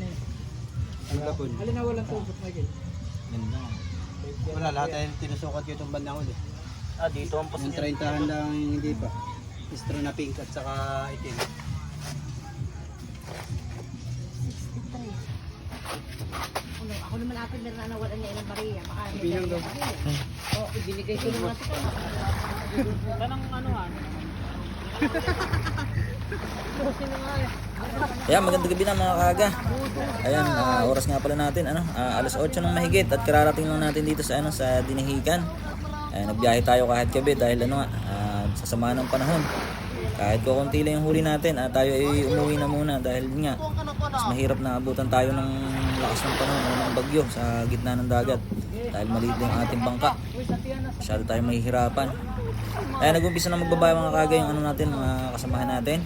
ano eh. Ang gapon. Alin na walang tubot, Michael? Ganda. Wala, lahat ay tinusukat ko itong bandang huli. Ah, dito ang Yung 30 lang yung hindi pa. Istro na pink at saka itim. 63. Ano, ako naman meron na nawalan niya ilang bariya. Baka may Bilang daw. bariya. Oo, ibinigay ko naman ito. Tanang ano nga. Ayan, magandang gabi na mga kaga. Ayan, ah, oras nga pala natin, ano, ah, alas 8 ng mahigit at kararating lang natin dito sa ano sa Dinahican. Ayan, nagbiyahe tayo kahit gabi dahil ano nga, ah, sa sama ng panahon. Kahit kukunti lang yung huli natin, ah, tayo ay umuwi na muna dahil nga mas mahirap na abutan tayo ng lakas ng panahon o ng bagyo sa gitna ng dagat dahil maliit lang ang ating bangka. Masyado tayo mahihirapan. Ayan, nag-umpisa na magbabaya mga kaga yung ano natin, mga kasamahan natin.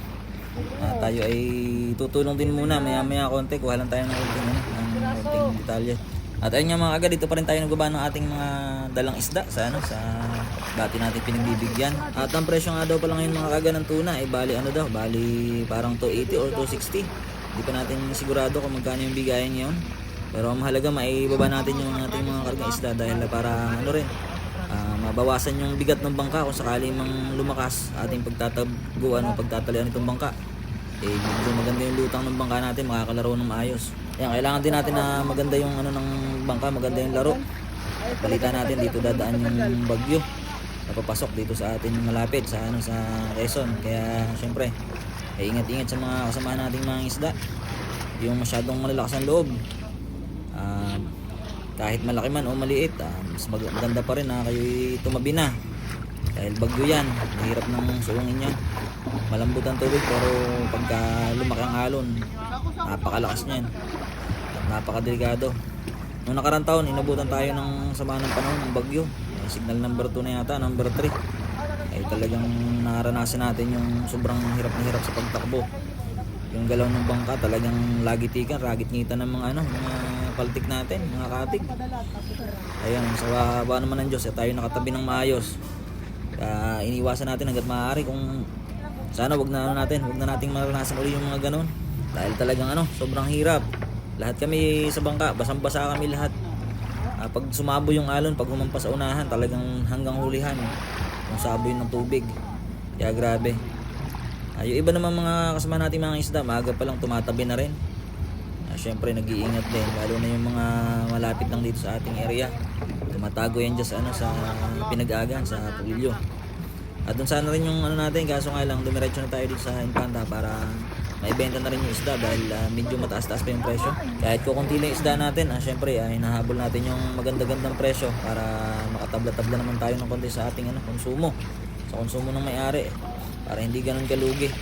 Ah, tayo ay tutulong din muna maya maya konti kuha lang tayo ng konting ano, ng konting detalye. At ayun nga mga kaga dito pa rin tayo nagbaba ng ating mga dalang isda sa ano sa dati natin pinagbibigyan. At ang presyo nga daw pala ngayon mga kaga ng tuna ay bali ano daw, bali parang 280 or 260. Hindi pa natin sigurado kung magkano yung bigayan ngayon. Pero mahalaga maibaba natin yung ating mga kargang isda dahil para ano rin ah, mabawasan yung bigat ng bangka kung sakali mang lumakas ating pagtataguan o pagtatalian itong bangka eh medyo maganda yung lutang ng bangka natin makakalaro ng maayos. Ayan, kailangan din natin na maganda yung ano ng bangka maganda yung laro. Balita natin dito dadaan yung bagyo. Napapasok dito sa atin malapit sa ano sa Quezon. Kaya syempre eh, ingat-ingat sa mga kasama nating mga isda. Yung masyadong malalakas ang loob. Ah, kahit malaki man o maliit ah, mas mag- maganda pa rin na kayo tumabi na dahil bagyo yan mahirap ng suungin yan. Malambot ang tubig pero pagka lumaki ang alon napakalakas niyan. At napakadelikado. Noong nakarang taon inabutan tayo ng sama ng panahon ng bagyo. Signal number 2 na yata number 3 ay talagang naranasan natin yung sobrang hirap na hirap sa pagtakbo. Yung galaw ng bangka talagang lagi tikan, ragit ngita ng mga ano, mga paltik natin, mga katig. Ayun, sa baba naman ng Diyos, eh, tayo nakatabi ng maayos. Kaya iniwasan natin hanggat maaari kung sana wag na ano natin, wag na nating maranasan uli yung mga ganun. Dahil talagang ano, sobrang hirap. Lahat kami sa bangka, basang-basa kami lahat. Ah, pag sumabo yung alon, pag humampas sa unahan, talagang hanggang hulihan. Yung saboy ng tubig. Kaya grabe. Ah, yung iba naman mga kasama natin mga isda, maaga pa lang tumatabi na rin. Ah, Siyempre nag-iingat din, lalo na yung mga malapit lang dito sa ating area. Tumatago yan dyan sa, ano, sa pinag-agan, sa pulilyo. At doon sana rin yung ano natin, kaso nga lang dumiretso na tayo dito sa Infanta para maibenta na rin yung isda dahil ah, medyo mataas-taas pa yung presyo. Kahit kukunti lang isda natin, ah, syempre ah, hinahabol natin yung maganda-gandang presyo para makatabla-tabla naman tayo ng konti sa ating ano, konsumo. Sa konsumo ng may-ari para hindi ganun kalugi.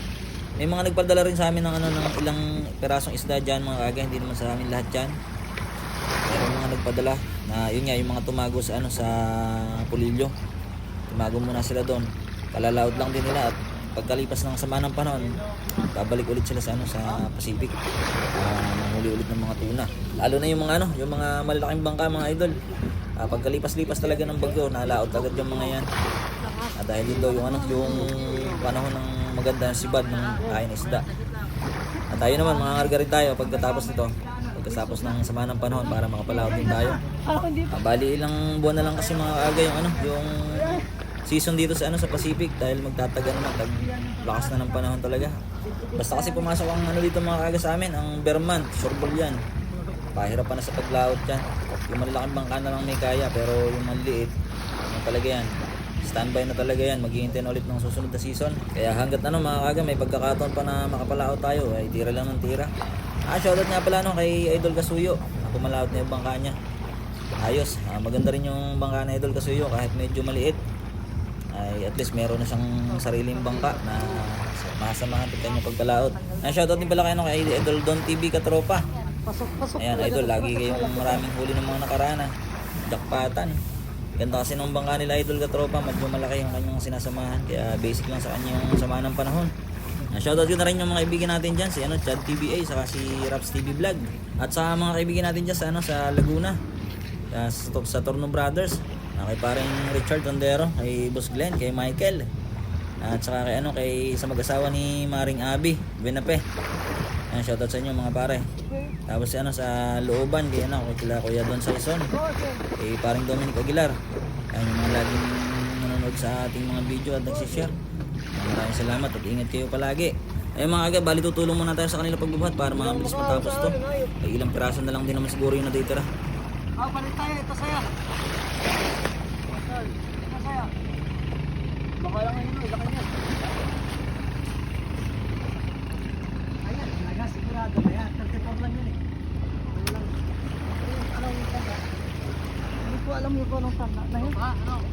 May mga nagpadala rin sa amin ng ano ng ilang perasong isda diyan mga kaga, hindi naman sa amin lahat diyan. Nagpadala na yun nga yung mga tumago sa ano sa Pulilyo. Tumago muna sila doon. Kalalaot lang din nila at pagkalipas ng sama ng panahon, babalik ulit sila sa ano sa Pacific. Uh, manghuli ulit ng mga tuna. Lalo na yung mga ano, yung mga malalaking bangka mga idol. Ah, pagkalipas-lipas talaga ng bagyo, nalaot agad yung mga yan. At dahil din daw yung ano, yung panahon ng maganda ng sibad ng kain isda. At tayo naman, mga rin tayo pagkatapos nito. Pagkatapos ng sama ng panahon para makapalawag din tayo. Ah, bali ilang buwan na lang kasi mga aga yung ano, yung season dito sa ano sa Pacific dahil magtataga naman tag lakas na ng panahon talaga. Basta kasi pumasok ang ano dito mga kaga sa amin, ang Vermont, sureball yan. Pahirap pa na sa paglaot yan. Yung malalaking bangka na lang may kaya pero yung maliit, ano talaga yan. Standby na talaga yan, maghihintay na ulit ng susunod na season. Kaya hanggat ano mga kaga, may pagkakataon pa na makapalaot tayo, ay tira lang ng tira. Ah, shoutout nga pala no, kay Idol Kasuyo. Na pumalaot na yung bangka niya. Ayos, ah, maganda rin yung bangka na Idol Kasuyo kahit medyo maliit. Ay at least meron na siyang sariling bangka na masamahan pag kanya pagpalaot. Ah, shoutout din pala kayo no, kay Idol Don TV Katropa. Pasok, pasok. Ayan, idol, lagi kayong maraming huli ng mga nakaraan ah. Jakpatan. Ganda kasi nung bangka nila idol katropa, medyo malaki yung kanyang sinasamahan. Kaya basic lang sa kanya yung samahan ng panahon. Ah, shoutout ko na rin yung mga kaibigan natin dyan, si ano, Chad TBA, saka si Raps TV Vlog. At sa mga kaibigan natin dyan sa, ano, sa Laguna, ah, sa, sa Torno Brothers, ah, kay parang Richard Tondero, kay Boss Glenn, kay Michael. At saka kay ano kay sa mag-asawa ni Maring Abi, Benape. Ayan, shoutout sa inyo mga pare. Tapos si ano sa looban, kaya ano, kay kila Kuya Don Saison. Kay paring Dominic Aguilar. Ayan yung mga laging nanonood sa ating mga video at nagsishare. Maraming salamat at ingat kayo palagi. Eh mga aga, bali tutulong muna tayo sa kanila pagbubuhat para mabilis matapos to. Ay ilang piraso na lang din naman siguro yung natitira. Ah, balik tayo. Ito saya. Ito saya. Baka lang ngayon. Laki niya. Ayan, talaga sigurado na yan. 34 lang yun eh. Ano lang. Anong tanda? Hindi ko alam yung kung anong tanda na yun. Ah, ano?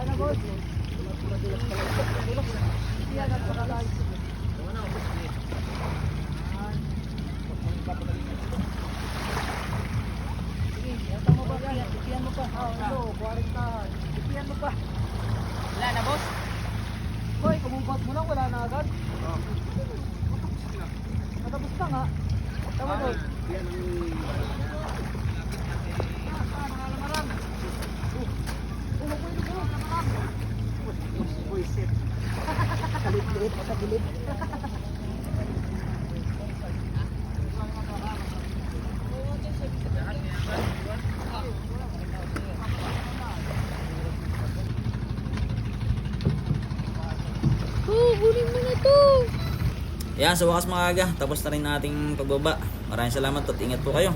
Wala na, boss? Boy, kumubat mo lang, wala na agad. Matapos na. Tama boy. Yan, sa wakas mga aga, tapos na rin ating pagbaba. Maraming salamat at ingat po kayo.